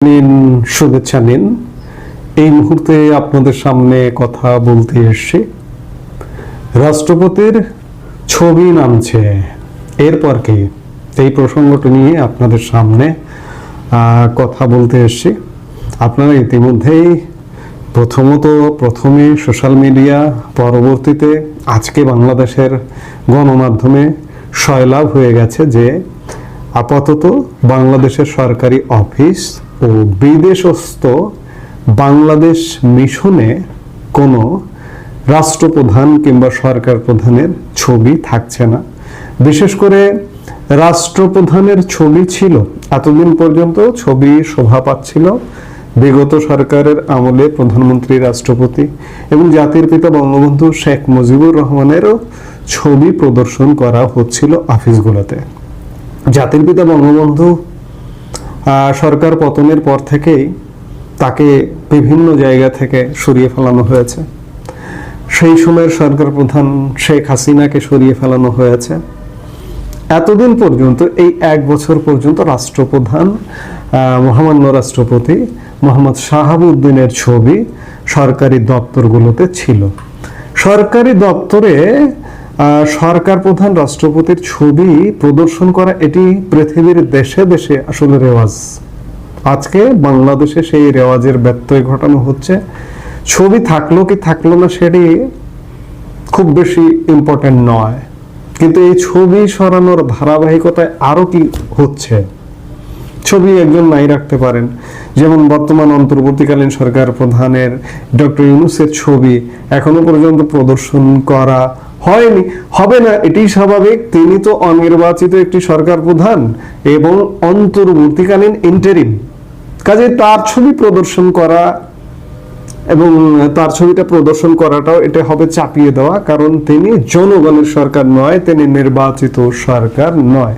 নিন শুভেচ্ছা নিন এই মুহূর্তে আপনাদের সামনে কথা বলতে এসছি। রাষ্ট্রপতির ছবি নামছে। এরপর কি? এই প্রসঙ্গটা নিয়ে আপনাদের সামনে কথা বলতে এসছি। আপনারা ইতিমধ্যেই প্রথমত প্রথমে সোশ্যাল মিডিয়া, পরবর্তীতে আজকে বাংলাদেশের গণমাধ্যমে সয়লাভ হয়ে গেছে যে আপাতত বাংলাদেশের সরকারি অফিস ও বিদেশস্থ বাংলাদেশ মিশনে কোনো রাষ্ট্রপ্রধান কিংবা সরকার প্রধানের ছবি থাকছে না। বিশেষ করে রাষ্ট্রপ্রধানের ছবি ছিল, এতদিন পর্যন্ত ছবি শোভা পাচ্ছিল বিগত সরকারের আমলে প্রধানমন্ত্রী, রাষ্ট্রপতি এবং জাতির পিতা বঙ্গবন্ধু শেখ মুজিবুর রহমানেরও ছবি প্রদর্শন করা হচ্ছিল অফিসগুলোতে জাতির পিতা বঙ্গবন্ধু সরকার পতনের পর থেকেই তাকে বিভিন্ন জায়গা থেকে সরিয়ে ফেলানো হয়েছে। সেই সময়ের সরকার প্রধান শেখ হাসিনাকে সরিয়ে ফেলানো হয়েছে। এতদিন পর্যন্ত, এই এক বছর পর্যন্ত রাষ্ট্রপ্রধান মহামান্য রাষ্ট্রপতি মোহাম্মদ শাহাবুদ্দিনের ছবি সরকারি দপ্তরগুলোতে ছিল। সরকারি দপ্তরে সরকার প্রধান রাষ্ট্রপতির ছবি প্রদর্শন করা এটি পৃথিবীর দেশে দেশে আসলে রেওয়াজ। আজকে বাংলাদেশে সেই রেওয়াজের ব্যত্যয় ঘটানো হচ্ছে। ছবি থাকল কি থাকল না সেটি খুব বেশি ইম্পর্টেন্ট নয়। কিন্তু এই ছবি সরানোর ধারাবাহিকতায় আরও কি হচ্ছে? ছবি একজন নাই রাখতে পারেন। যেমন বর্তমান অন্তর্বর্তীকালীন সরকার প্রধানের ডক্টর ইউনুসের ছবি এখনও পর্যন্ত প্রদর্শন করা হয়নি। হবে না এটি স্বাভাবিক। তিনি তো অনির্বাচিত একটি সরকার প্রধান এবং অন্তর্বর্তীকালীন ইন্টারিম কাজে তার ছবি প্রদর্শন করা এবং তার ছবিটা প্রদর্শন করাটাও এটা হবে চাপিয়ে দেওয়া, কারণ তিনি জনগণের সরকার নয়, তিনি নির্বাচিত সরকার নয়।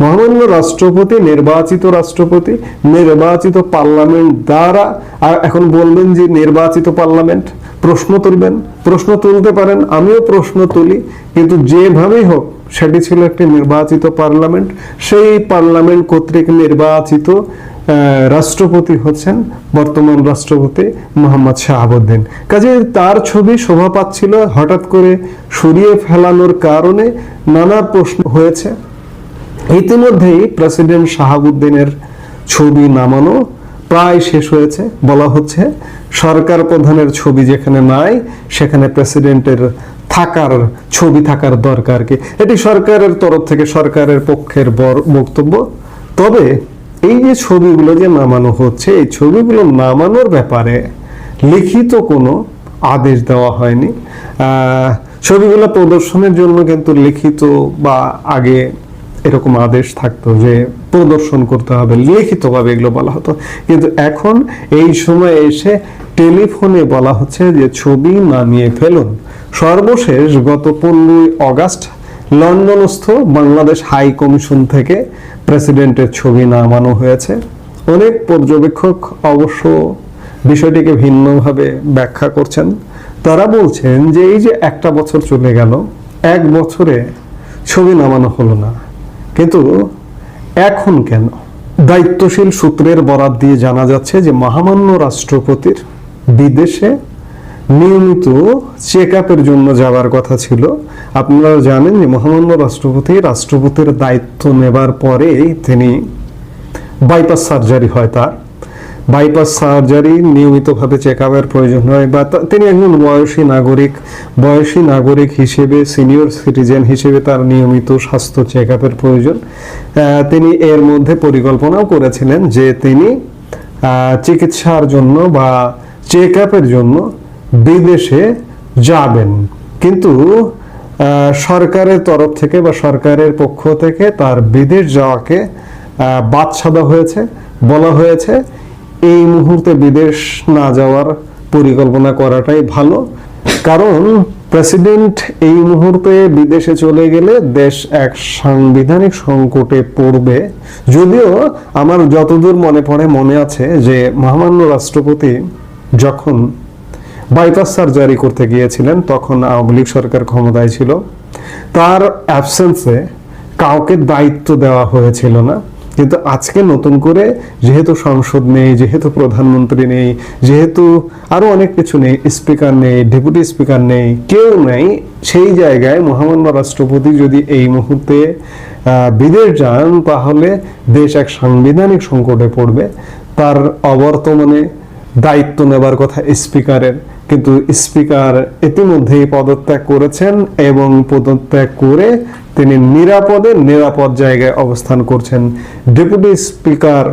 মহামান্য রাষ্ট্রপতি, নির্বাচিত রাষ্ট্রপতি, নির্বাচিত পার্লামেন্ট দ্বারা, আর এখন বলবেন যে নির্বাচিত পার্লামেন্ট। প্রশ্ন তুলবেন, প্রশ্ন তুলতে পারেন, আমিও প্রশ্ন তুলি। কিন্তু যেভাবেই হোক, সেটি ছিল একটি নির্বাচিত পার্লামেন্ট। সেই পার্লামেন্ট কর্তৃক নির্বাচিত রাষ্ট্রপতি হচ্ছেন বর্তমান রাষ্ট্রপতি মোহাম্মদ শাহাবুদ্দিন। কাজে তার ছবি শোভা পাচ্ছিল হঠাৎ করে সরিয়ে ফেলানোর কারণে নানা প্রশ্ন হয়েছে। ইতিমধ্যেই প্রেসিডেন্ট শাহাবুদ্দিনের ছবি নামানো প্রায় শেষ হয়েছে। বলা হচ্ছে সরকার প্রধানের ছবি যেখানে নাই, সেখানে প্রেসিডেন্টের থাকার ছবি থাকার দরকার কি? এটি সরকারের তরফ থেকে সরকারের পক্ষের বক্তব্য। তবে এই যে ছবিগুলো যে নামানো হচ্ছে, এই ছবিগুলো নামানোর ব্যাপারে লিখিত কোনো আদেশ দেওয়া হয়নি। ছবিগুলো প্রদর্শনের জন্য কিন্তু লিখিত বা আগে এরকম আদেশ থাকতো যে প্রদর্শন করতে হবে, লিখিতভাবে এগুলো বলা হতো। কিন্তু এখন এই সময় এসে টেলিফোনে বলা হচ্ছে যে ছবি নামিয়ে ফেলুন। সর্বশেষ গত পনেরোই অগাস্ট লন্ডনস্থ বাংলাদেশ হাই কমিশন থেকে প্রেসিডেন্টের ছবি নামানো হয়েছে। অনেক পর্যবেক্ষক অবশ্য বিষয়টিকে ভিন্নভাবে ব্যাখ্যা করছেন। তারা বলছেন যে এই যে একটা বছর চলে গেল, এক বছরে ছবি নামানো হলো না। কিন্তু এখন কেন? দায়িত্বশীল সূত্রের বরাত দিয়ে জানা যাচ্ছে যে মহামান্য রাষ্ট্রপতির বিদেশে নিয়মিত চেক আপের জন্য যাওয়ার কথা ছিল। আপনারা জানেন যে মহামান্য রাষ্ট্রপতি রাষ্ট্রপতির দায়িত্ব নেবার পরেই তিনি বাইপাস সার্জারি হয় তার। বাইপাস সার্জারি নিয়মিতভাবে চেক আপের প্রয়োজন হয় বা তিনি একজন বয়সী নাগরিক। বয়সী নাগরিক হিসেবে সিনিয়র সিটিজেন হিসেবে তার নিয়মিত স্বাস্থ্য চেক আপের প্রয়োজন তিনি এর মধ্যে পরিকল্পনাও করেছিলেন যে তিনি চিকিৎসার জন্য বা চেক আপের জন্য বিদেশে যাবেন। কিন্তু সরকারের তরফ থেকে বা সরকারের পক্ষ থেকে তার বিদেশ যাওয়াকে বাদ সাধা হয়েছে, বলা হয়েছে। এই মুহূর্তে বিদেশ না যাওয়ার পরিকল্পনা করাটাই ভালো। কারণ প্রেসিডেন্ট এই মুহূর্তে বিদেশে চলে গেলে দেশ এক সাংবিধানিক সংকটে পড়বে। যদিও আমার যতদূর মনে পড়ে, মনে আছে যে মহামান্য রাষ্ট্রপতি যখন বাইপাস সার্জারি করতে গিয়েছিলেন, তখন আওয়ামী লীগ সরকার ক্ষমতায় ছিল। তার অ্যাবসেন্সে কাউকে দায়িত্ব দেওয়া হয়েছিল না। কিন্তু আজকে নতুন করে যেহেতু সংসদ নেই, যেহেতু প্রধানমন্ত্রী নেই, যেহেতু আরও অনেক কিছু নেই, স্পিকার নেই, ডেপুটি স্পিকার নেই, কেউ নেই, সেই জায়গায় মহামান্য রাষ্ট্রপতি যদি এই মুহূর্তে বিদেশ যান, তাহলে দেশ এক সাংবিধানিক সংকটে পড়বে। তার অবর্তমানে দায়িত্ব নেবার কথা স্পিকারের। কিন্তু স্পিকার ইতিমধ্যেই পদত্যাগ করেছেন এবং পদত্যাগ করে তিনি নিরাপদে নিরাপদ জায়গায় অবস্থান করছেন। ডেপুটি স্পিকার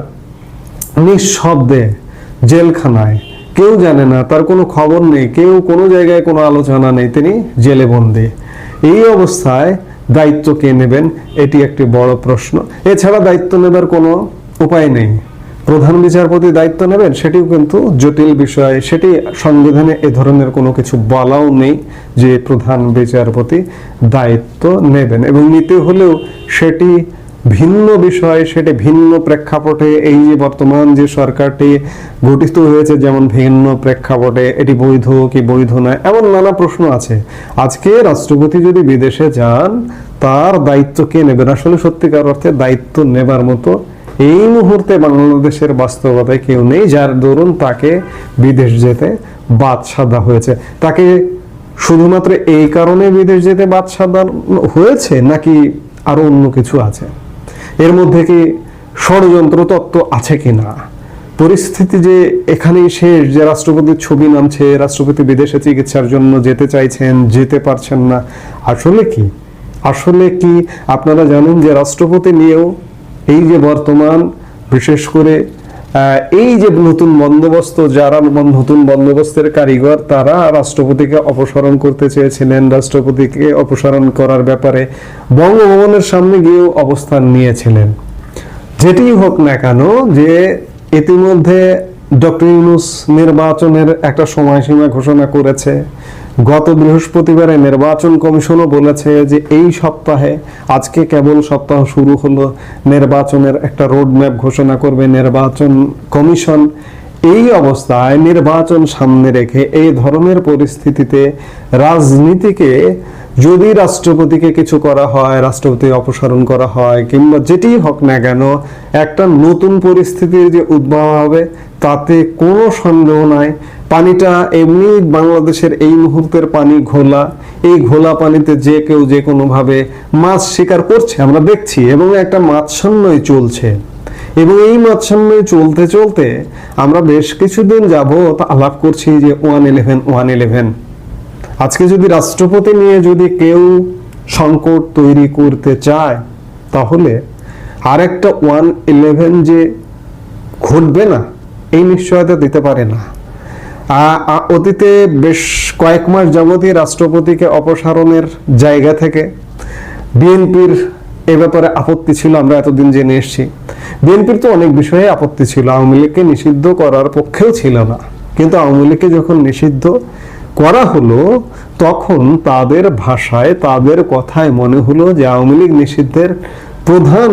নিঃশব্দে জেলখানায়। কেউ জানে না, তার কোনো খবর নেই, কেউ কোনো জায়গায় কোনো আলোচনা নেই, তিনি জেলে বন্দী। এই অবস্থায় দায়িত্ব কে নেবেন, এটি একটি বড় প্রশ্ন। এছাড়া দায়িত্ব নেবার কোনো উপায় নেই। প্রধান বিচারপতি দায়িত্ব নেবেন সেটিও কিন্তু জটিল বিষয়। সেটি সংবিধানে এ ধরনের কোনো কিছু বলাও নেই যে প্রধান বিচারপতি দায়িত্ব নেবেন। এবং নিতে হলেও সেটি ভিন্ন বিষয়, সেটি ভিন্ন প্রেক্ষাপটে এই যে বর্তমান যে সরকারটি গঠিত হয়েছে যেমন ভিন্ন প্রেক্ষাপটে এটি বৈধ কি বৈধ নয়, এমন নানা প্রশ্ন আছে। আজকে রাষ্ট্রপতি যদি বিদেশে যান, তার দায়িত্ব কে নেবেন? আসলে সত্যিকার অর্থে দায়িত্ব নেবার মতো এই মুহূর্তে বাংলাদেশের বাস্তবতায় কেউ নেই যার দরুন তাকে বিদেশ যেতে বাদ সাধা হয়েছে। তাকে শুধুমাত্র এই কারণে বিদেশ যেতে বাদ সাধা হয়েছে নাকি আরও অন্য কিছু আছে? এর মধ্যে কি ষড়যন্ত্র তত্ত্ব আছে কিনা? পরিস্থিতি যে এখানেই শেষ, যে রাষ্ট্রপতির ছবি নামছে, রাষ্ট্রপতি বিদেশে চিকিৎসার জন্য যেতে চাইছেন, যেতে পারছেন না, আসলে কি? আসলে কি আপনারা জানেন যে রাষ্ট্রপতি নিয়েও এই যে বর্তমান, বিশেষ করে এই যে নতুন বন্দোবস্ত, যারা নতুন বন্দোবস্তের কারিগর, তারা রাষ্ট্রপতিকে অপসারণ করতে চেয়েছিলেন, রাষ্ট্রপতিকে অপসারণ করার ব্যাপারে বঙ্গভবনের সামনে গিয়েও অবস্থান নিয়েছিলেন। যেটি হোক না কেন, যে ইতিমধ্যে ডক্টর ইউনুস নির্বাচনের একটা সময়সীমা ঘোষণা করেছে গত বৃহস্পতিবারে নির্বাচন কমিশনও বলেছে যে এই সপ্তাহে, আজকে কেবল সপ্তাহ শুরু হলো, নির্বাচনের একটা রোডম্যাপ ঘোষণা করবে নির্বাচন কমিশন। এই অবস্থায় নির্বাচন সামনে রেখে এই ধরনের পরিস্থিতিতে রাজনীতিকে, যদি রাষ্ট্রপতিকে কিছু করা হয়, রাষ্ট্রপতি অপসারণ করা হয়, কিংবা যেটি হোক না কেন, একটা নতুন পরিস্থিতির যে উদ্ভব হবে, তাতে কোনো সন্দেহ নাই। পানিটা এমনি বাংলাদেশের এই মুহূর্তের পানি ঘোলা। এই ঘোলা পানিতে যে কেউ যে কোনোভাবে মাছ শিকার করছে, আমরা দেখছি, এবং একটা মাছসান্নই চলছে। এবং এই মাছসান্নই চলতে চলতে আমরা বেশ কিছুদিন যাবত আলাপ করছি যে ওয়ান ইলেভেন ওয়ান ইলেভেন। আজকে যদি রাষ্ট্রপতি নিয়ে যদি কেউ সংকট তৈরি করতে চায়, তাহলে আর একটা ওয়ান ইলেভেন যে ঘটবে না, এই নিশ্চয়তা দিতে পারে না। অতীতে বেশ কয়েক মাস যাবতীয় রাষ্ট্রপতিকে অপসারণের জায়গা থেকে বিএনপির এ ব্যাপারে আপত্তি ছিল, আমরা এতদিন জেনে এসেছি। বিএনপির তো অনেক বিষয়ে আপত্তি ছিল, আওয়ামী লীগকে নিষিদ্ধ করার পক্ষেও ছিল না। কিন্তু আওয়ামী লীগকে যখন নিষিদ্ধ করা হলো, তখন তাদের ভাষায়, তাদের কথায় মনে হলো যে আওয়ামী লীগ নিষিদ্ধের প্রধান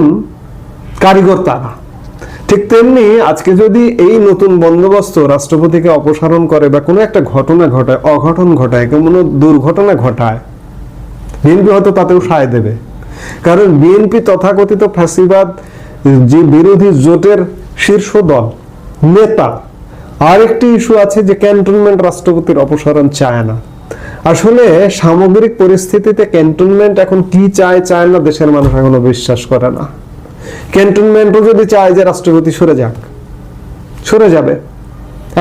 কারিগর তারা। ঠিক তেমনি আজকে যদি এই নতুন বন্দোবস্ত রাষ্ট্রপতিকে অপসারণ করে বা কোনো একটা ঘটনা ঘটায়, অঘটন ঘটায়, কোনো দুর্ঘটনা ঘটায়, বিএনপি হয়তো তাতেও সায় দেবে। কারণ বিএনপি তথাকথিত ফ্যাসিবাদ, যে বিরোধী জোটের শীর্ষ দল, নেতা, আরেকটি ইস্যু আছে যে ক্যান্টনমেন্ট রাষ্ট্রপতির অপসারণ চায় না। আসলে সামগ্রিক পরিস্থিতিতে ক্যান্টনমেন্ট এখন কি চায় চায় না, দেশের মানুষ এখনও বিশ্বাস করে না। ক্যান্টনমেন্টও যদি চায় যে রাষ্ট্রপতি সরে যাক, সরে যাবে।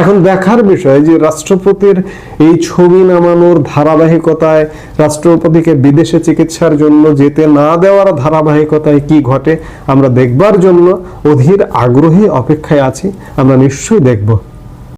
এখন দেখার বিষয় যে রাষ্ট্রপতির এই ছবি নামানোর ধারাবাহিকতায় রাষ্ট্রপতিকে বিদেশে চিকিৎসার জন্য যেতে না দেওয়ার ধারাবাহিকতায় কি ঘটে, আমরা দেখবার জন্য অধীর আগ্রহী অপেক্ষায় আছি। আমরা নিশ্চয়ই দেখব।